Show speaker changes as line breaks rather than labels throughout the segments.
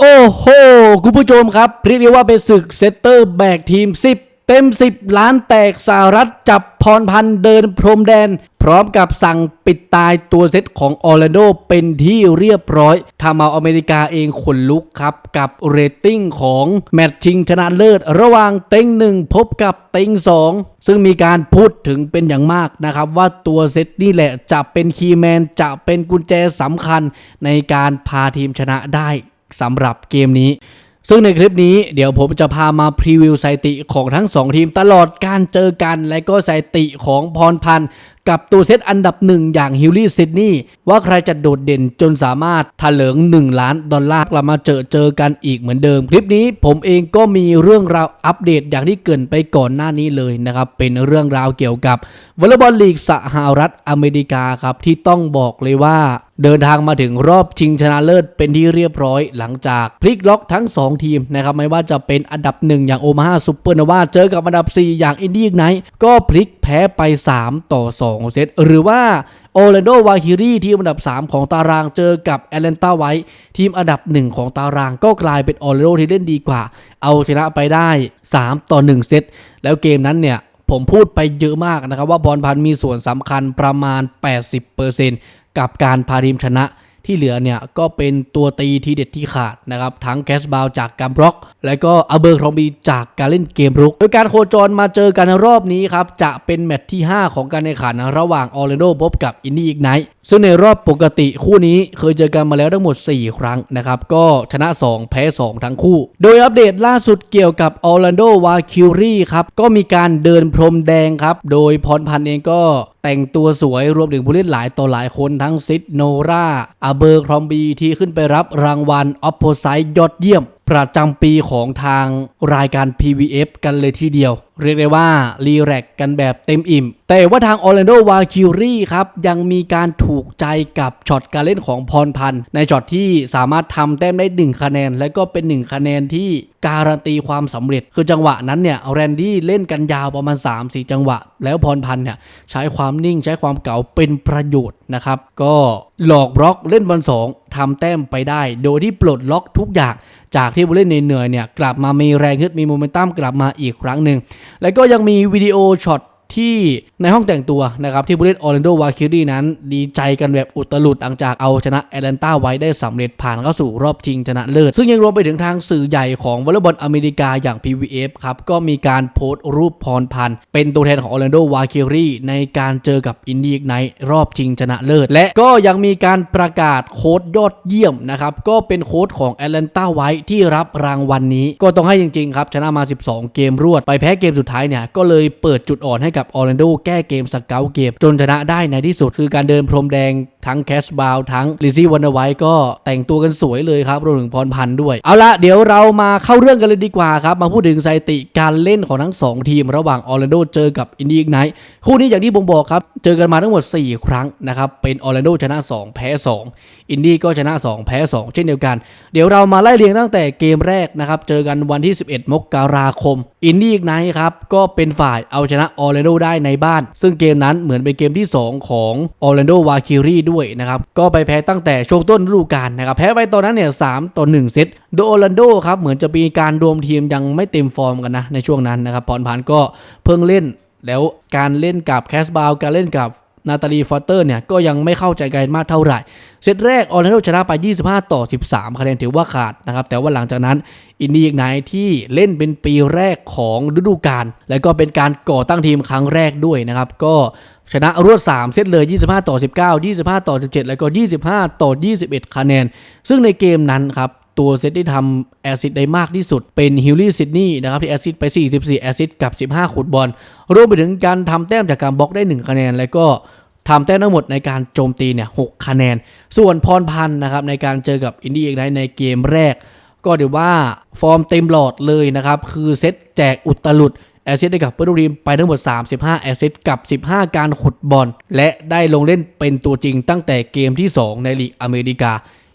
โอ้โห คุณผู้ชมครับเรียกได้ว่าเป็นศึกเซตเตอร์แบกทีม 10 เต็ม 10 ล้านแตกสหรัฐจับพรพันธ์เดินพรมแดน พร้อมกับสั่งปิดตายตัวเซตของออร์แลนโดเป็นที่เรียบร้อยทำเอาอเมริกาเองขนลุกครับ กับเรตติ้งของแมตช์ชิงชนะเลิศ ระหว่างเต็งหนึ่งพบกับเต็งสองซึ่งมีการพูดถึงเป็นอย่างมากนะครับ ว่าตัวเซตนี่แหละจะเป็นคีย์แมนจะเป็นกุญแจสำคัญในการพาทีมชนะได้ สำหรับเกมนี้ ซึ่งในคลิปนี้เดี๋ยวผมจะพามาพรีวิวสถิติของทั้ง 2 ทีมตลอดการเจอกัน และก็สถิติของพรพันธ์ กับตัวเซตอันดับหนึ่งอย่างฮิลลี่ซิดนีย์ว่าใครจะโดดเด่นจนสามารถถลิง 1 ล้านดอลลาร์กลับมาเจอเจอกันอีกเหมือนเดิม คลิปนี้ผมเองก็มีเรื่องราวอัปเดตอย่างที่เกินไปก่อนหน้านี้เลยนะครับ เป็นเรื่องราวเกี่ยวกับวอลเลย์บอลลีกสหรัฐอเมริกาครับ ที่ต้องบอกเลยว่าเดินทางมาถึงรอบชิงชนะเลิศเป็นที่เรียบร้อยหลังจากพลิกล็อกทั้ง 2 ทีมนะครับไม่ว่าจะเป็นอันดับ 1 อย่างโอมาฮาซูเปอร์นวาเจอกับอันดับ 4 อย่างอินดี้ไนท์ก็พลิกแพ้ไป 3 ต่อ2เซตหรือว่าโอเลนโดวาคิรีทีมอันดับ 3 ของตารางเจอกับแอตแลนตาไวท์ทีมอันดับ 1 ของตารางก็กลายเป็นโอเลนโดที่เล่นดีกว่า เอาชนะไปได้ 3 ต่อ 1 เซตแล้วเกมนั้นเนี่ยผมพูดไปเยอะมากนะครับว่าบอลพันมีส่วนสำคัญประมาณ 80%กับการพาทีมชนะ ที่เหลือเนี่ยก็เป็นตัวตีที่เด็ดที่ขาดนะครับทั้งแคสบาวจากการบล็อก และก็อเบอร์ครอมบีจากการเล่นเกมรุก โดยการโคจรมาเจอกันรอบนี้ครับจะเป็นแมตช์ที่ 5 ของการแข่งขันระหว่างออร์แลนโดพบกับอินดี้อีกไนท์ ซึ่งในรอบปกติคู่นี้เคยเจอกันมาแล้วทั้งหมด 4 ครั้งนะครับ ก็ชนะ 2 แพ้ 2 ทั้งคู่ โดยอัปเดตล่าสุดเกี่ยวกับออร์แลนโดวาคิวรีครับ ก็มีการเดินพรมแดงครับ โดยพรพันธ์เองก็แต่งตัวสวยรวมถึงผู้เล่นหลายต่อหลายคนทั้งซิดโนราอาเบอร์ครอมบีที่ขึ้นไปรับรางวัลออฟโพไซยอดเยี่ยม ประจำปีของทางรายการ PVF กันเลยทีเดียว เรียกได้ว่ารีแรกกันแบบเต็มอิ่ม แต่ว่าทางออร์แลนโดวาคิวรีครับ ยังมีการถูกใจกับช็อตการเล่นของพรพันธ์ในช็อตที่สามารถทำแต้มได้ 1 คะแนน และก็เป็น 1 คะแนนที่การันตีความสำเร็จ คือจังหวะนั้นเนี่ยแรนดี้เล่นกันยาวประมาณ 3-4 จังหวะ แล้วพรพันธ์เนี่ยใช้ความนิ่งใช้ความเก๋าเป็นประโยชน์นะครับ ก็หลอกบล็อกเล่นบอลสองทำแต้มไปได้ โดยที่ปลดล็อกทุกอย่าง จากที่ผู้เล่นเหนื่อยเนี่ยกลับมามีแรงฮึดมีโมเมนตัมกลับมาอีกครั้งหนึ่งแล้วก็ยังมีวิดีโอช็อต ที่ในห้องแต่งตัวนะครับที่ผู้เล่นออร์แลนโดวาคิรีนั้น ดีใจกันแบบอุตลุดหลังจากเอาชนะแอตแลนตาไว้ได้สำเร็จผ่านเข้าสู่รอบชิงชนะเลิศ ซึ่งยังรวมไปถึงทางสื่อใหญ่ของวอลเลย์บอลอเมริกาอย่าง PVF ครับ ก็มีการโพสต์รูปพรพันธ์เป็นตัวแทนของออร์แลนโดวาคิรีในการเจอกับอินดี้ไนรอบชิงชนะเลิศ และก็ยังมีการประกาศโค้ดยอดเยี่ยมนะครับก็เป็นโค้ดของแอตแลนตาไว้ที่รับรางวัลนนี้ ก็ต้องให้จริงๆครับชนะมา 12 เกมรวดไปแพ้เกมสุดท้ายเนี่ยก็เลยเปิดจุดอ่อนให้กับออร์แลนโดแก้เกมสเกลเกมจนชนะได้ในที่สุด คือการเดินพรมแดงทั้งแคสบาวทั้งลิซี่วันอไวก็แต่งตัวกันสวยเลยครับรวมถึงพรพันธ์ด้วย เอาละเดี๋ยวเรามาเข้าเรื่องกันเลยดีกว่าครับ มาพูดถึงสถิติการเล่นของทั้ง 2 ทีม ระหว่างออร์แลนโดเจอกับอินดี้ไนท์คู่นี้อย่างที่ผมบอกครับ เจอกันมาทั้งหมด 4 ครั้งนะครับเป็นออร์แลนโดชนะ 2 แพ้ 2 อินดี้ก็ชนะ 2 แพ้ 2 เช่นเดียวกัน เดี๋ยวเรามาไล่เรียงตั้งแต่เกมแรกนะครับเจอกันวันที่ 11 มกราคมอินดี้ไนท์ครับก็เป็นฝ่ายเอาชนะออร์แลนโดได้ในบ้าน ซึ่งเกมนั้นเหมือนเป็นเกมที่ 2 ของออร์แลนโดวาคิรีด้วยนะครับ ก็ไปแพ้ตั้งแต่ช่วงต้นฤดูกาลนะครับ แพ้ไปตอนนั้นเนี่ยสต่อ 1 เซต โดยออร์แลนโดครับ เหมือนจะมีการรวมทีมยังไม่เต็มฟอร์มกันนะในช่วงนั้นนะครับพรพันก็เพิ่งเล่นแล้วการเล่นกับแคสบาวการเล่นกับ นาตาลีฟอสเตอร์เนี่ยก็ยังไม่เข้าใจกันมากเท่าไหร่ เซตแรกออร์แลนโดชนะไป 25 ต่อ 13 คะแนนถือว่าขาดนะครับ แต่ว่าหลังจากนั้นอินดี้อีกไนที่เล่นเป็นปีแรกของฤดูกาล และก็เป็นการก่อตั้งทีมครั้งแรกด้วยนะครับ ก็ชนะรวด 3 เซตเลย 25 ต่อ 19 25 ต่อ 17 แล้วก็ 25 ต่อ 21 คะแนน ซึ่งในเกมนั้นครับ ตัวเซตที่ทำแอซิดได้มากที่สุด เป็นฮิลลี่ซิดนีย์นะครับที่แอซิดไป 44 แอซิดกับ 15 ขุดบอล รวมไปถึงการทำแต้มจากการบล็อกได้ 1 คะแนน แล้วก็ทำแต้มทั้งหมดในการโจมตีเนี่ย6คะแนน ส่วนพรพันธ์นะครับในการเจอกับอินดี้เอกไนในเกมแรก ก็เดี๋ยวว่าฟอร์มเต็มหลอดเลยนะครับคือเซตแจกอุตลุดแอซิดได้กับเปอร์ตูรีมไปทั้งหมด 35 แอซิดกับ 15 การขุดบอล และได้ลงเล่นเป็นตัวจริงตั้งแต่เกมที่ 2 ในลีกอเมริกา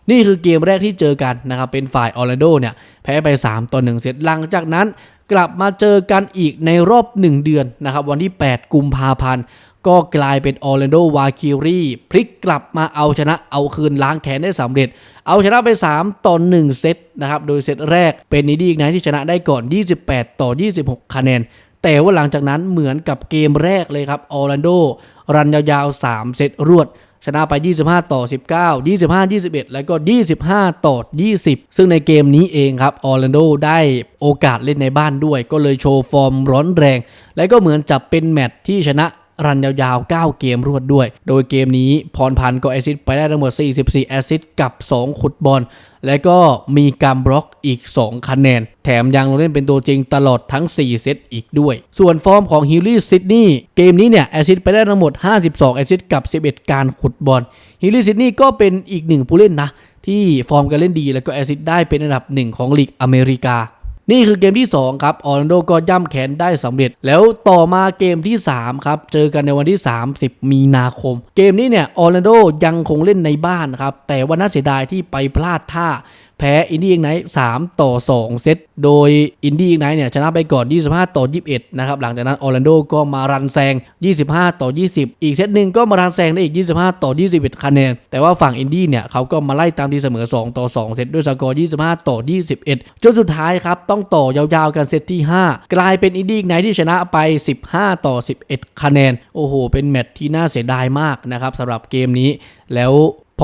นี่คือเกมแรกที่เจอกันนะครับ เป็นฝ่ายออร์แลนโดเนี่ยแพ้ไป 3 ต่อ 1เซตหลังจากนั้น กลับมาเจอกันอีกในรอบ 1 เดือนนะครับวันที่ 8 กุมภาพันธ์ก็กลายเป็นออร์แลนโดวาคิรีพลิกกลับมาเอาชนะเอาคืนล้างแค้นได้สำเร็จ เอาชนะไป 3 ต่อ 1 เซตนะครับ โดยเซตแรกเป็นนิดีอีกไนที่ชนะได้ก่อน 28 ต่อ 26 คะแนน แต่ว่าหลังจากนั้นเหมือนกับเกมแรกเลยครับออร์แลนโดรันยาวๆ 3 เซตรวด ชนะไป 25 ต่อ 19 25 21 แล้วก็ 25 ต่อ 20 ซึ่งในเกมนี้เองครับออร์แลนโดได้โอกาสเล่นในบ้านด้วย ก็เลยโชว์ฟอร์มร้อนแรง และก็เหมือนจะเป็นแมตช์ที่ชนะ รันยาวๆ 9 เกมรวดด้วย โดยเกมนี้พรพันธ์ก็แอซิสไปได้ทั้งหมด 44 แอซิสกับ 2 ขุดบอล และก็มีการบล็อกอีก 2 คะแนน แถมยังลงเล่นเป็นตัวจริงตลอดทั้ง 4 เซตอีกด้วย ส่วนฟอร์มของฮิลลี่ซิดนีย์เกมนี้เนี่ยแอซิสไปได้ทั้งหมด 52 แอซิสกับ 11 การขุดบอลฮิลลี่ซิดนีย์ก็เป็นอีกหนึ่งผู้เล่นนะที่ฟอร์มการเล่นดีแล้วก็แอซิสได้เป็นอันดับหนึ่งของลีกอเมริกา นี่คือเกมที่ 2 ครับออร์แลนโดก็ย่ำแขนได้สำเร็จ แล้วต่อมาเกมที่ 3 ครับ เจอกันในวันที่ 30 มีนาคม เกมนี้เนี่ยออร์แลนโดยังคงเล่นในบ้านครับ แต่ว่าน่าเสียดายที่ไปพลาดท่า แพ้อินดี้อีกไนท์3ต่อ 2 เซต โดยอินดี้อีกไนท์เนี่ยชนะไปก่อน 25 ต่อ 21 นะครับ หลังจากนั้นออร์แลนโดก็มารันแซง 25 ต่อ 20 อีกเซตหนึ่งก็มารันแซงได้อีก 25 ต่อ 21 คะแนน แต่ว่าฝั่งอินดี้เนี่ยเขาก็มาไล่ตามที่เสมอ 2 ต่อ 2 เซตด้วยสกอร์ 25 ต่อ 21 จนสุดท้ายครับ ต้องต่อยาวๆกันเซตที่ 5 กลายเป็นอินดี้อีกไนท์ที่ชนะไป 15 ต่อ 11 คะแนน โอ้โห เป็นแมตช์ที่น่าเสียดายมากนะครับสำหรับเกมนี้แล้ว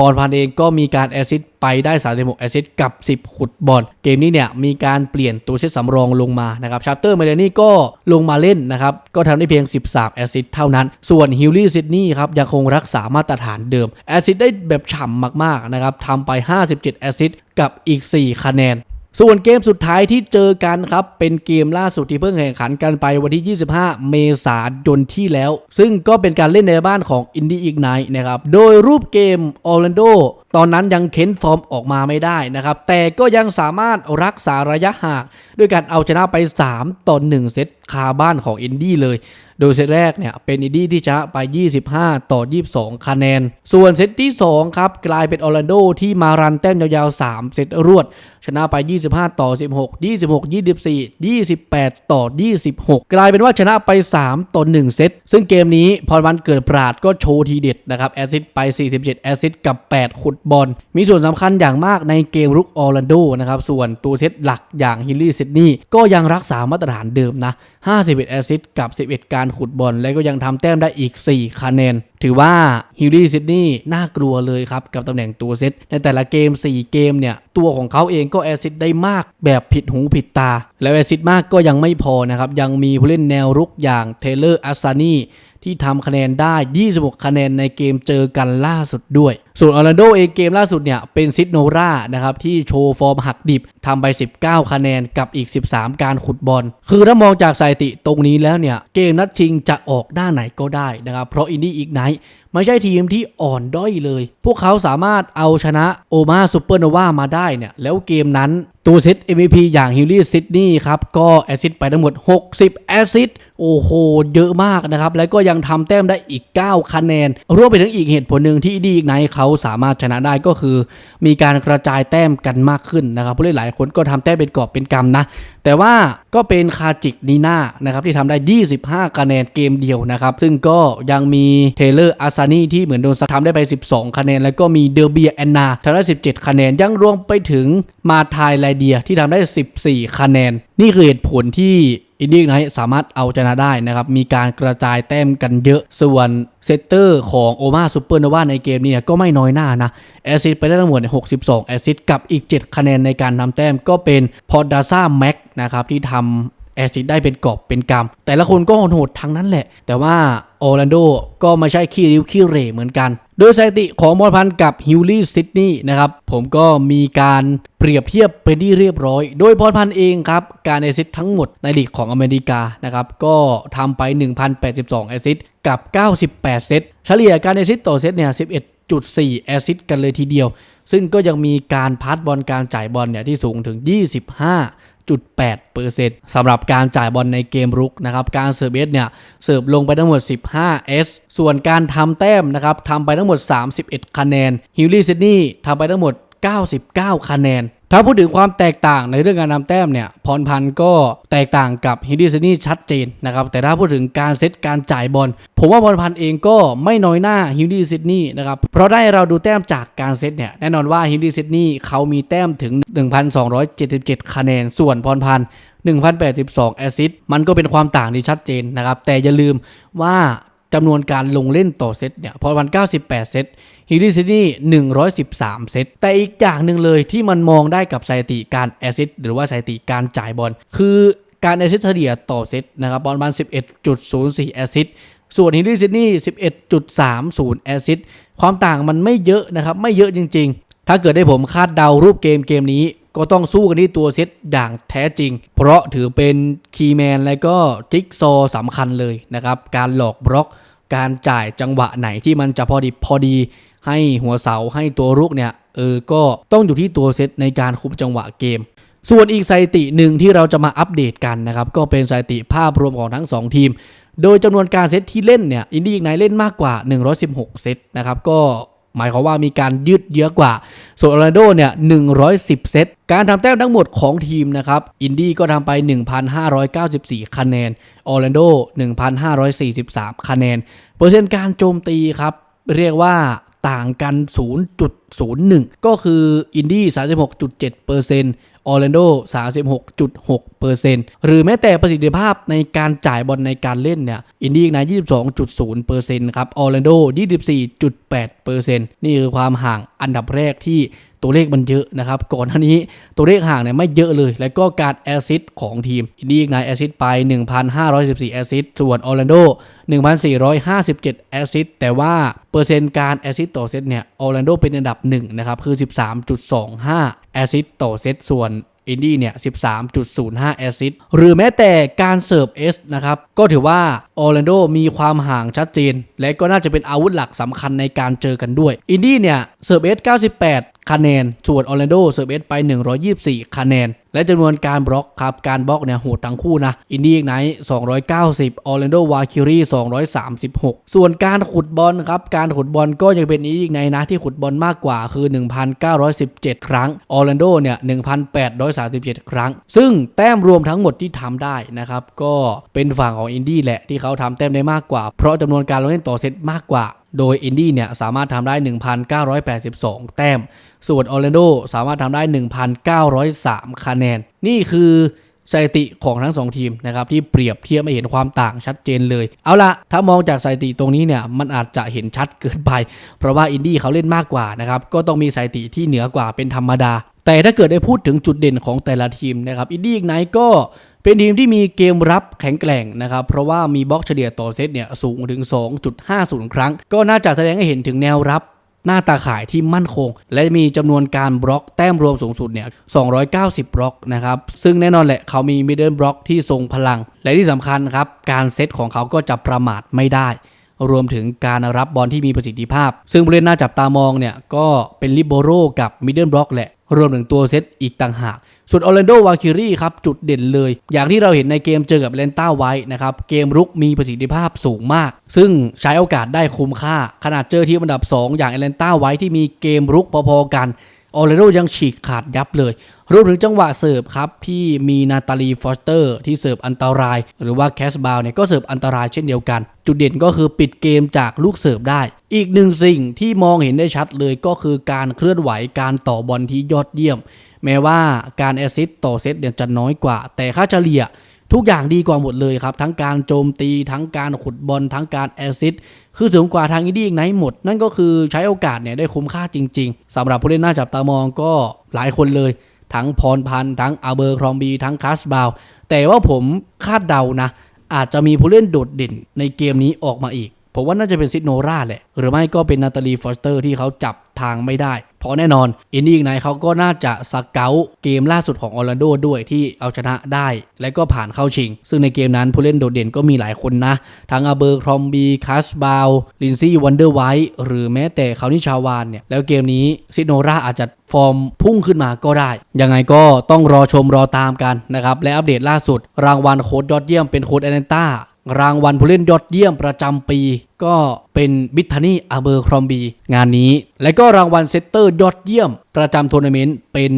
รพันธ์เองก็มีการแอซิสต์ไปได้ 36 แอซิสต์กับ 10 ขุดบอล เกมนี้เนี่ยมีการเปลี่ยนตัวเซตสำรองลงมานะครับชาร์เตอร์เมเลนี่ก็ลงมาเล่นนะครับ ก็ทำได้เพียง 13 แอซิสต์เท่านั้น ส่วนฮิลลี่ซิดนีย์ครับยังคงรักษามาตรฐานเดิม แอซิสต์ได้แบบฉ่ำมากๆนะครับทำไป 57 แอซิสต์กับอีก 4 คะแนน ส่วนเกมสุดท้ายที่เจอกันครับ เป็นเกมล่าสุดที่เพิ่งแข่งขันกันไปวันที่ 25 เมษายนที่แล้ว ซึ่งก็เป็นการเล่นในบ้านของ i n d i e Ignite นะครับ โดยรูปเกมออร์แลนโดตอนนั้นยังเค้นฟอร์มออกมาไม่ได้นะครับ แต่ก็ยังสามารถรักษาระยะห่าง ด้วยการเอาชนะไป 3 ต่อ 1 เซตคาบ้านของอินดี้เลย โดยเซตแรกเนี่ยเป็นอินดี้ที่ชนะไป 25 ต่อ 22 คะแนน ส่วนเซตที่ 2 ครับ กลายเป็นออร์แลนโดที่มารันแต้มยาวๆ 3 เซตรวด ชนะไป 25 ต่อ 16 26 24 28 ต่อ 26 กลายเป็นว่าชนะไป 3 ต่อ 1 เซต ซึ่งเกมนี้พรวันเกิดปราดก็โชว์ทีเด็ดนะครับแอซิดไป 47 แอซิดกับ 8 ขุดบอล มีส่วนสำคัญอย่างมากในเกมรุกออร์แลนโดนะครับส่วนตัวเซตหลักอย่างฮิลลี่ซิดนีย์ก็ยังรักษามาตรฐานเดิมนะ 51 แอซิดกับ 11 การขุดบอลและก็ยังทำแต้มได้อีก 4 คะแนน ถือว่าฮิลลี่ซิดนีย์น่ากลัวเลยครับ กับตำแหน่งตัวเซต ในแต่ละเกม 4 เกมเนี่ย ตัวของเขาเองก็แอซิดได้มากแบบผิดหูผิดตา แล้วแอซิดมากก็ยังไม่พอนะครับ ยังมีผู้เล่นแนวรุกอย่างเทเลอร์อัสซานี ที่ทำคะแนนได้ 26 คะแนนในเกมเจอกันล่าสุดด้วย ส่วนออร์แลนโดเองเกมล่าสุดเนี่ยเป็นซิดโนรานะครับที่โชว์ฟอร์มหักดิบทำไป 19 คะแนนกับอีก 13 การขุดบอล คือถ้ามองจากสถิติตรงนี้แล้วเนี่ยเกมนัดชิงจะออกด้านไหนก็ได้นะครับเพราะอินดี้อีกไนท์ ไม่ใช่ทีมที่อ่อนด้อยเลย พวกเขาสามารถเอาชนะโอมาซูเปอร์โนวามาได้เนี่ย แล้วเกมนั้นตัวเซต MVP อย่างฮิลลี่ซิดนีย์ครับ ก็แอซิสต์ไปทั้งหมด 60 แอซิสต์โอ้โห เยอะมากนะครับ แล้วก็ยังทำแต้มได้อีก 9 คะแนน รวมไปถึงอีกเหตุผลหนึ่งที่ดีอีกไนเขาสามารถชนะได้ก็คือ มีการกระจายแต้มกันมากขึ้นนะครับผู้เล่นหลายคนก็ทำแต้มเป็นกอบเป็นกำนะ แต่ว่าก็เป็นคาจิกนีน่านะครับที่ทำได้ 25 คะแนนเกมเดียวนะครับ ซึ่งก็ยังมีเทเลอร์อาซานี่ที่เหมือนโดนสะทำได้ไป 12 คะแนน แล้วก็มีเดอร์เบียแอนนาทำได้ 17 คะแนน ยังรวมไปถึงมาทายไลเดียที่ทำได้ 14 คะแนน นี่คือเหตุผลที่อินดี้ไนท์สามารถเอาชนะได้นะครับ มีการกระจายแต้มกันเยอะ ส่วนเซตเตอร์ของโอมาซูเปอร์โนวาในเกมนี้ก็ไม่น้อยหน้านะ แอซิดไปได้ทั้งหมด 62 แอซิดกับอีก 7 คะแนนในการทำแต้มก็เป็นพอดาซ่าแม็กนะครับที่ทำ แอซิดได้เป็นกอบเป็นกำแต่ละคนก็โหดๆทั้งนั้นแหละ แต่ว่าออร์แลนโดก็ไม่ใช่ขี้ริ้วขี้เร่เหมือนกัน โดยสถิติของมอลพันกับฮิลลี่ซิดนีย์นะครับผมก็มีการเปรียบเทียบเป็นที่เรียบร้อย โดยพรพันเองครับ การแอซิดทั้งหมดในลีกของอเมริกานะครับก็ทำไป 1,082แอซิดกับ 98 เซตเฉลี่ยการแอซิดต่อเซตเนี่ย11.4แอซิดกันเลยทีเดียว ซึ่งก็ยังมีการพาสบอลการจ่ายบอลเนี่ยที่สูงถึง 25.8%สำหรับการจ่ายบอลในเกมรุกนะครับ การเสิร์ฟเอสเนี่ย เสิร์ฟลงไปทั้งหมด 15 S ส่วนการทำแต้มนะครับทำไปทั้งหมด 31 คะแนน ฮิลลี่ซิดนีย์ทำไปทั้งหมด 99 คะแนน ถ้าพูดถึงความแตกต่างในเรื่องการนำแต้มเนี่ยพรพันธ์ก็แตกต่างกับฮินดี้ซิดนีย์ชัดเจนนะครับแต่ถ้าพูดถึงการเซตการจ่ายบอลผมว่าพรพันธ์เองก็ไม่น้อยหน้าฮินดี้ซิดนีย์นะครับเพราะได้เราดูแต้มจากการเซตเนี่ยแน่นอนว่าฮินดี้ซิดนีย์เขามีแต้มถึง 1,277 คะแนน ส่วนพรพันธ์1,082 แอสซิสมันก็เป็นความต่างที่ชัดเจนนะครับแต่อย่าลืมว่า จำนวนการลงเล่นต่อเซตเนี่ยพอวัน 98 เซตฮิลลี่ซิดนี่113 เซต แต่อีกอย่างหนึ่งเลยที่มันมองได้กับสถิติการแอซิสต์หรือว่าสถิติการจ่ายบอล คือการแอซิสต์เฉลี่ยต่อเซตนะครับประมาณ11.04 แอซิสต์ส่วนฮิลลี่ซิดนี่11.30 แอสซิสต์ความต่างมันไม่เยอะนะครับ ไม่เยอะจริง ๆ ถ้าเกิดได้ผมคาดเดารูปเกมเกมนี้ ก็ต้องสู้กันที่ตัวเซตอย่างแท้จริง เพราะถือเป็นคีย์แมนและก็จิ๊กซอสำคัญเลยนะครับ การหลอกบล็อก การจ่ายจังหวะไหนที่มันจะพอดีพอดี ให้หัวเสาให้ตัวรุกเนี่ยเออก็ต้องอยู่ที่ตัวเซตในการคุมจังหวะเกม ส่วนอีกสถิติหนึ่งที่เราจะมาอัปเดตกันนะครับ ก็เป็นสถิติภาพรวมของทั้ง 2 ทีม โดยจำนวนการเซตที่เล่นเนี่ยอินดี้อีกไนเล่นมากกว่า 116 เซตนะครับก็ หมายความว่ามีการยืดเยื้อกว่า ส่วนออร์แลนโดเนี่ย110 เซต การทำแต้มทั้งหมดของทีมนะครับ อินดี้ก็ทำไป 1,594 คะแนนออร์แลนโด 1,543 คะแนน เปอร์เซ็นต์การโจมตีครับ เรียกว่าต่างกัน 0.01 ก็คืออินดี้36.7% ออร์แลนโด 36.6%หรือแม้แต่ประสิทธิภาพในการจ่ายบอลในการเล่นเนี่ยอินดี้นะ22.0%ครับออร์แลนโด 24.8%นี่คือความห่างอันดับแรกที่ตัวเลขมันเยอะนะครับ ก่อนหน้านี้ตัวเลขห่างเนี่ยไม่เยอะเลย แล้วก็การแอซิสของทีมอินดี้อีกนายแอซิสไป 1,514 แอซิสส่วนออร์แลนโด 1,457 แอซิสแต่ว่า เปอร์เซ็นต์การแอซิสต่อเซตเนี่ยออร์แลนโดเป็นอันดับ1นะครับ คือ 13.25แอซิดต่อเซตส่วนอินดี้เนี่ย 13.05 แอซิดหรือแม้แต่การเสิร์ฟเอสนะครับ ก็ถือว่าออร์แลนโดมีความห่างชัดเจน และก็น่าจะเป็นอาวุธหลักสำคัญในการเจอกันด้วย อินดี้เนี่ย เสิร์ฟเอส 98 คะแนน ส่วนออร์แลนโดเสิร์เอสไป 124 คะแนน และจำนวนการบล็อกครับ การบล็อกเนี่ยโหดทั้งคู่นะ อินดี้อีกไนท์290 ออร์แลนโดวาคิรี236 ส่วนการขุดบอลครับ การขุดบอลก็ยังเป็นอินดี้อีกไนท์นะที่ขุดบอลมากกว่าคือ 1,917 ครั้ง ออร์แลนโดเนี่ย 1,837 ครั้ง ซึ่งแต้มรวมทั้งหมดที่ทำได้นะครับ ก็เป็นฝั่งของอินดี้แหละที่เขาทำแต้มได้มากกว่า เพราะจำนวนการลงเล่นต่อเซตมากกว่า โดยอินดี้เนี่ยสามารถทำได้ 1,982 แต้ม ส่วนออร์แลนโดสามารถทำได้ 1,903 คะแนน นี่คือสถิติของทั้ง 2 ทีมนะครับที่เปรียบเทียบไม่เห็นความต่างชัดเจนเลย เอาละถ้ามองจากสถิติตรงนี้เนี่ยมันอาจจะเห็นชัดเกินไป เพราะว่าอินดี้เขาเล่นมากกว่านะครับก็ต้องมีสถิติที่เหนือกว่าเป็นธรรมดา แต่ถ้าเกิดได้พูดถึงจุดเด่นของแต่ละทีมนะครับอินดี้ไนก็ เป็นทีมที่มีเกมรับแข็งแกร่งนะครับ เพราะว่ามีบล็อกเฉลี่ยต่อเซตเนี่ยสูงถึง 2.50 ครั้ง ก็น่าจะแสดงให้เห็นถึงแนวรับหน้าตาข่ายที่มั่นคง และมีจำนวนการบล็อกแต้มรวมสูงสุดเนี่ย 290 บล็อกนะครับ ซึ่งแน่นอนแหละเขามีมิดเดิลบล็อกที่ทรงพลัง และที่สำคัญครับ การเซตของเขาก็จะประมาทไม่ได้ รวมถึงการรับบอลที่มีประสิทธิภาพ ซึ่งผู้เล่นน่าจับตามองเนี่ย ก็เป็นลิโบโรกับมิดเดิลบล็อกแหละ รวมถึงตัวเซตอีกต่างหาก ส่วนออร์แลนโดวาคิรีครับ จุดเด่นเลย อย่างที่เราเห็นในเกมเจอกับเลนต้าไว้นะครับ เกมรุกมีประสิทธิภาพสูงมาก ซึ่งใช้โอกาสได้คุ้มค่า ขนาดเจอทีมอันดับ 2 อย่างเอเลนต้าไว้ที่มีเกมรุกพอๆกัน ออร์แลโดยังฉีกขาดยับเลยรวมถึงจังหวะเสิร์ฟครับ ที่มีนาตาลีฟอสเตอร์ ที่เสิร์ฟอันตราย หรือว่าแคสบาวเนี่ยก็เสิร์ฟอันตรายเช่นเดียวกัน จุดเด่นก็คือปิดเกมจากลูกเสิร์ฟได้ อีกหนึ่งสิ่งที่มองเห็นได้ชัดเลยก็คือการเคลื่อนไหวการต่อบอลที่ยอดเยี่ยม แม้ว่าการแอซิสต์ต่อเซตเนี่ยจะน้อยกว่า แต่ค่าเฉลี่ย ทุกอย่างดีกว่าหมดเลยครับ ทั้งการโจมตี ทั้งการขุดบอลทั้งการแอซิสคือสูงกว่าทางอินดี้อีกไหนหมด นั่นก็คือใช้โอกาสเนี่ยได้คุ้มค่าจริง ๆสำหรับผู้เล่นหน้าจับตามองก็หลายคนเลย ทั้งพรพันธ์ทั้งอาเบอร์ครอมบีทั้งคาสบาวแต่ว่าผมคาดเดานะ อาจจะมีผู้เล่นโดดเด่นในเกมนี้ออกมาอีก ผมว่าน่าจะเป็นซิดโนราแหละ หรือไม่ก็เป็นนาตาลีฟอสเตอร์ที่เขาจับทางไม่ได้ เพราะแน่นอนอินดี้อีกไนเขาก็น่าจะสเกลเกมล่าสุดของออร์แลนโดด้วยที่เอาชนะได้ และก็ผ่านเข้าชิง ซึ่งในเกมนั้นผู้เล่นโดดเด่นก็มีหลายคนนะ ทั้งอาเบอร์ครอมบีคัสบาวลินซี่วันเดอร์ไวท์หรือแม้แต่เขานิชาวานเนี่ย แล้วเกมนี้ซิดโนราอาจจะฟอร์มพุ่งขึ้นมาก็ได้ ยังไงก็ต้องรอชมรอตามกันนะครับและอัปเดตล่าสุด รางวัลโค้ดยอดเยี่ยมเป็นโค้ดแอตแลนตา รางวัลผู้เล่นยอดเยี่ยมประจำปี ก็เป็นบิททานี่อาเบอร์ครอมบี งานนี้ และก็รางวัลเซตเตอร์ยอดเยี่ยม ประจำทัวร์นาเมนต์เป็น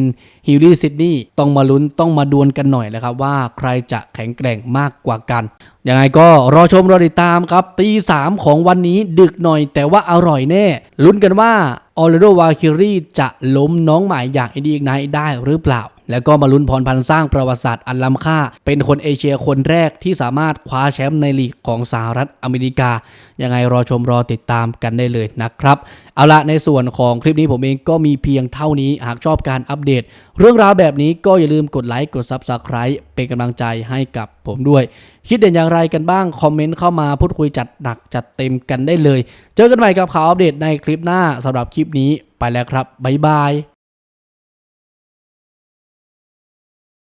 ฮิลลี่ซิดนีย์ต้องมาลุ้นต้องมาดวลกันหน่อยนะครับ ว่าใครจะแข็งแกร่งมากกว่ากันยังไงก็รอชมรอติดตามครับตีสามของวันนี้ดึกหน่อยแต่ว่าอร่อยแน่ ลุ้นกันว่าออร์โดวาคิรีจะล้มน้องใหม่อย่างอินดีอีกไนได้หรือเปล่า แล้วก็มาลุ้นพรพันธ์สร้างประวัติศาสตร์อันล้ำค่า เป็นคนเอเชียคนแรกที่สามารถคว้าแชมป์ในลีกของสหรัฐอเมริกา ยังไงรอชมรอติดตามกันได้เลยนะครับ เอาละในส่วนของคลิปนี้ผมเองก็มีเพียงเท่านี้ หากชอบการอัปเดต เรื่องราวแบบนี้ก็อย่าลืมกดไลค์กด Subscribe เป็นกำลังใจให้กับผมด้วย คิดเห็นอย่างไรกันบ้าง คอมเมนต์เข้ามาพูดคุยจัดหนักจัดเต็มกันได้เลย เจอกันใหม่กับข่าวอัปเดตในคลิปหน้าสำหรับคลิปนี้ไปแล้วครับบ๊ายบาย